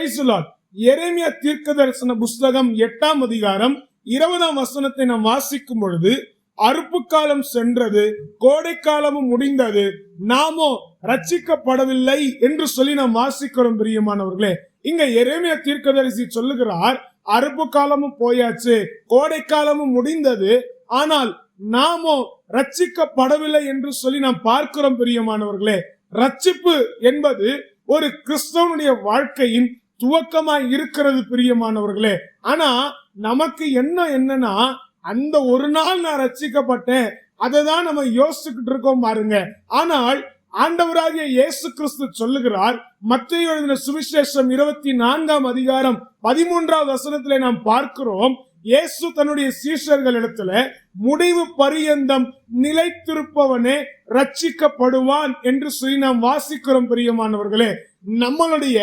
Price எரேமியா தீர்க்க தரிசன புஸ்தகம் எட்டாம் அதிகாரம் இருபதாம் வசனத்தை நாம் வாசிக்கும் பொழுது அறுப்பு காலம் சென்றது கோடை காலமும் முடிந்தது நாமோ ரட்சிக்கப்படவில்லை என்று சொல்லி நாம் வாசிக்கிறோம் பிரியமானவர்களே. இங்க எரேமியா தீர்க்கதரிசி சொல்லுகிறார் அறுப்பு காலமும் போயாச்சு கோடை காலமும் முடிந்தது ஆனால் நாமோ ரட்சிக்கப்படவில்லை என்று சொல்லி நாம் பார்க்கிறோம் பிரியமானவர்களே. ரட்சிப்பு என்பது ஒரு கிறிஸ்தவனுடைய வாழ்க்கையின் துவக்கமாய் இருக்கிறது பிரியமானவர்களே. ஆனா நமக்கு என்ன என்னன்னா அந்த ஒரு நாள் நான் ரச்சிக்கப்பட்டேன் அதை தான் நம்ம யோசிச்சுக்கிட்டு இருக்கோம் பாருங்க. ஆனால் ஆண்டவராகிய இயேசு கிறிஸ்து சொல்லுகிறார் மத்திய எழுதின சுவிசேஷம் இருபத்தி நான்காம் அதிகாரம் பதிமூன்றாவது வசனத்திலே நாம் பார்க்கிறோம் இயேசு தன்னுடைய சீஷர்களிடத்துல முடிவு பரியந்தம் நிலைத்திருப்பவனே ரட்சிக்கப்படுவான் என்று சொல்லி நாம் வாசிக்கிறோம் பிரியமானவர்களே. நம்மளுடைய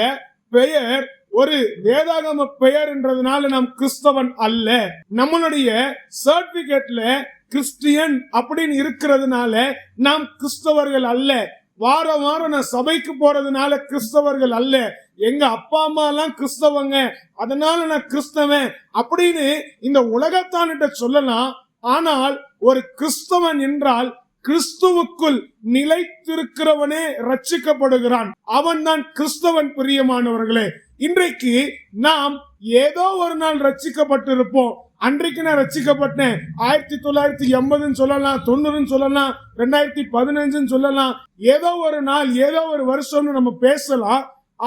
பெயர் ஒரு வேதாகம பெயர் என்றதுனால நாம் கிறிஸ்தவன் அல்ல. நம்மளுடைய சர்டிபிகேட்ல கிறிஸ்டியன் அப்படின்னு இருக்கிறதுனால நாம் கிறிஸ்தவர்கள் அல்ல. வாரம் வாரம் நான் சபைக்கு போறதுனால கிறிஸ்தவர்கள் அல்ல. எங்க அப்பா அம்மா எல்லாம் கிறிஸ்தவங்க. அதனால நான் கிறிஸ்தவன் அப்படின்னு இந்த உலகத்தான்கிட்ட சொல்லலாம். ஆனால் ஒரு கிறிஸ்தவன் என்றால் கிறிஸ்துவுக்குள் நிலைத்திருக்கிறவனே ரட்சிக்கப்படுகிறான் அவன் தான் கிறிஸ்தவன் பிரியமானவர்களே. இன்றைக்கு நாம் ஏதோ ஒரு நாள் ரட்சிக்கப்பட்டிருப்போம் அன்றைக்கு நான் ரட்சிக்கப்பட்டேன் ஆயிரத்தி தொள்ளாயிரத்தி எண்பதுன்னு சொல்லலாம் தொண்ணூறுன்னு சொல்லலாம் ரெண்டாயிரத்தி பதினஞ்சுன்னு சொல்லலாம். ஏதோ ஒரு நாள் ஏதோ ஒரு வருஷம்னு நம்ம பேசலாம்.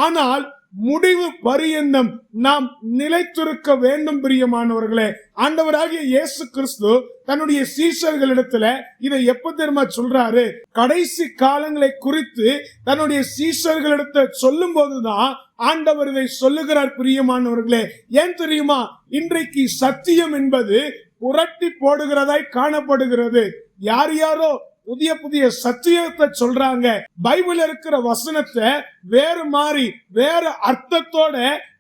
ஆனால் முடிவு பரியந்தம் நாம் நிலைத்திருக்க வேண்டும் பிரியமானவர்களே. ஆண்டவராகிய இயேசு கிறிஸ்து தன்னுடைய சீஷர்களிடத்துல இதை எப்ப தெரியுமா சொல்றாரு? கடைசி காலங்களை குறித்து தன்னுடைய சீஷர்களிடத்த சொல்லும் போதுதான் ஆண்டவர் இதை சொல்லுகிறார் பிரியமானவர்களே. ஏன் தெரியுமா? இன்றைக்கு சத்தியம் என்பது புரட்டி போடுகிறதாய் காணப்படுகிறது. யார் யாரோ புதிய புதிய சத்தியத்தை சொல்றாங்க. பைபிள் இருக்கிற வசனத்தை வேறு மாறி வேறு அர்த்தத்தோட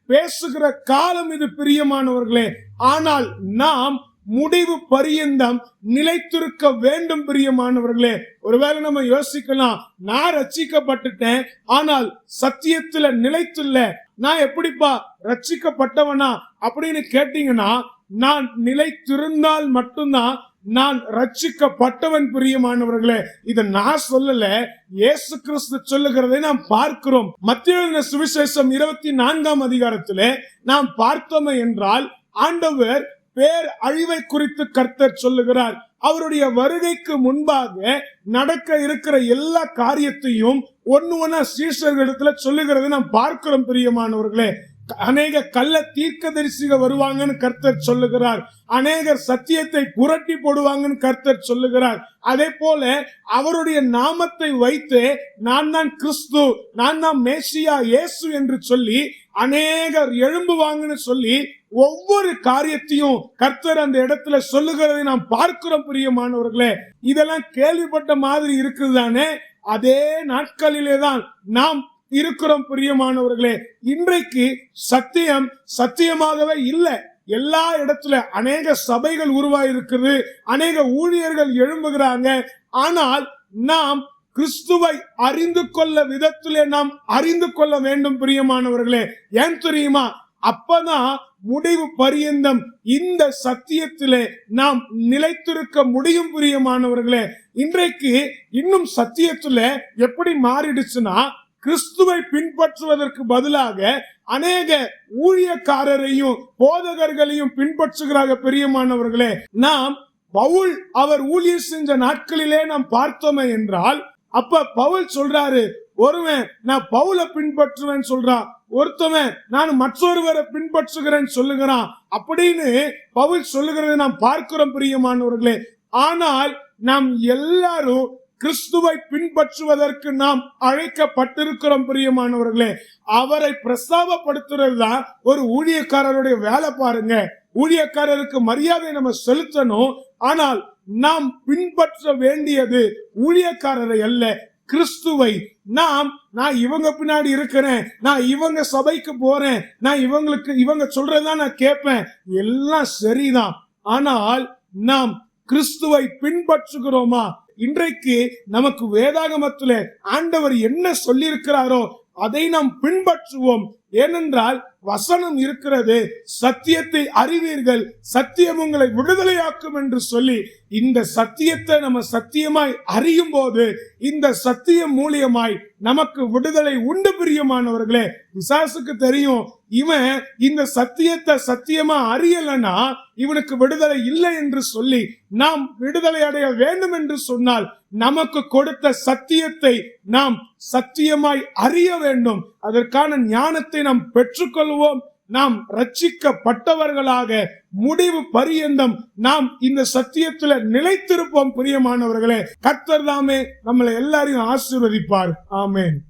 பேசுகிற காலம் இது பிரியமானவர்களே. ஆனால் நாம் முடிவு பரியந்தம் நிலைத்திருக்க வேண்டும் பிரியமானவர்களே. ஒருவேளை நம்ம யோசிக்கலாம் நான் ரச்சிக்கப்பட்டுட்டேன் ஆனால் சத்தியத்துல நிலைத்துள்ள நான் எப்படிப்பா ரச்சிக்கப்பட்டவனா அப்படின்னு கேட்டீங்கன்னா நான் நிலைத்திருந்தால் மட்டும்தான் நான் ரட்சிக்கப்பட்டவன் பிரியமானவர்களே இதை நான் சொல்லல இயேசு கிறிஸ்து சொல்லுகிறதை நாம் பார்க்கிறோம். மத்திய சுவிசேஷம் இருபத்தி நான்காம் அதிகாரத்திலே நாம் பார்த்தோமே என்றால் ஆண்டவர் பேர் அழிவை குறித்து கர்த்தர் சொல்லுகிறார். அவருடைய வருகைக்கு முன்பாக நடக்க இருக்கிற எல்லா காரியத்தையும் ஒன்னு ஒன்னா சீசர்களிடத்துல சொல்லுகிறது நாம் பார்க்கிறோம் பிரியமானவர்களே. அநேக கள்ள தீர்க்கதரிசிக வருவாங்கன்னு கர்த்தர் சொல்லுகிறார். அநேகர் சத்தியத்தை புரட்டி போடுவாங்கன்னு கர்த்தர் சொல்லுகிறார். அதே போல அவருடைய நாமத்தை வைத்து நான் தான் கிறிஸ்து நான் தான் மேசியா இயேசு என்று சொல்லி அநேகர் எழும்புவாங்கன்னு சொல்லி ஒவ்வொரு காரியத்தையும் கர்த்தர் அந்த இடத்துல சொல்லுகிறதை நாம் பார்க்கிறோம் பிரியமானவர்களே. இதெல்லாம் கேள்விப்பட்ட மாதிரி இருக்குது தானே அதே நாட்களிலே தான் நாம் இருக்கிறோம் பிரியமானவர்களே. இன்றைக்கு சத்தியம் சத்தியமாகவே இல்லை. எல்லா இடத்துல அநேக சபைகள் உருவாயிருக்குது. அநேக ஊழியர்கள் எழும்புகிறாங்க. ஆனால் நாம் கிறிஸ்துவை அறிந்து கொள்ள விதத்திலே நாம் அறிந்து கொள்ள வேண்டும் பிரியமானவர்களே. ஏன் தெரியுமா? அப்பதான் முடிவு பரியந்தம் இந்த சத்தியத்திலே நாம் நிலைத்திருக்க முடியும் பிரியமானவர்களே. இன்றைக்கு இன்னும் சத்தியத்துல எப்படி மாறிடுச்சுன்னா கிறிஸ்துவை பின்பற்றுவதற்கு பதிலாக அநேக ஊழியக்காரரையும் போதகர்களையும் பின்பற்றுகிறாங்க பெரியமானவர்களே நாம் பவுல் அவர் ஊழியர் செஞ்ச நாட்களிலே நாம் பார்த்தோமே என்றால் அப்ப பவுல் சொல்றாரு ஒருவன் நான் பவுல பின்பற்றுவேன் சொல்றான் ஒருத்தவன் நான் மற்றொருவரை பின்பற்றுகிறேன் சொல்லுகிறான் அப்படின்னு பவுல் சொல்லுகிறத நாம் பார்க்கிறோம் பிரியமானவர்களே. ஆனால் நாம் எல்லாரும் கிறிஸ்துவை பின்பற்றுவதற்கு நாம் அழைக்கப்பட்டிருக்கிறோம் பிரியமானவர்களே. அவரை பிரஸ்தாபப்படுத்துறது தான் ஒரு ஊழியக்காரருடைய வேலை பாருங்க. ஊழியக்காரருக்கு மரியாதை நம்ம செலுத்தணும். ஆனால் நாம் பின்பற்ற வேண்டியது ஊழியக்காரரை அல்ல கிறிஸ்துவை. நாம் நான் இவங்க பின்னாடி இருக்கிறேன். நான் இவங்க சபைக்கு போறேன். நான் இவங்களுக்கு இவங்க சொல்றதுதான் நான் கேட்பேன். எல்லாம் சரிதான். ஆனால் நாம் கிறிஸ்துவை பின்பற்றுகிறோமா? இன்றைக்கு நமக்கு வேதாகமத்திலே ஆண்டவர் என்ன சொல்லியிருக்கிறாரோ அதை நாம் பின்பற்றுவோம். ஏனென்றால் வசனம் இருக்கிறது. சத்தியத்தை அறிவீர்கள். சத்தியம் உங்களை விடுதலையாக்கும் என்று சொல்லி இந்த சத்தியத்தை நம்ம சத்தியமாய் அறியும் போது இந்த சத்தியம் மூலியமாய் நமக்கு விடுதலை உண்டு பிரியமானவர்களே. விசாசுக்கு தெரியும் இவன் இந்த சத்தியத்தை சத்தியமா அறியலனா இவனுக்கு விடுதலை இல்லை என்று சொல்லி நாம் விடுதலை அடைய வேண்டும் என்று சொன்னால் நமக்கு கொடுத்த சத்தியத்தை நாம் சத்தியமாய் அறிய வேண்டும். அதற்கான ஞானத்தை நாம் பெற்றுக்கொள்வோம். நாம் ரட்சிக்கப்பட்டவர்களாக முடிவு பரியந்தம் நாம் இந்த சத்தியத்துல நிலைத்திருப்போம் பிரியமானவர்களே. கர்த்தர் தாமே நம்மளை எல்லாரையும் ஆசீர்வதிப்பார். ஆமேன்.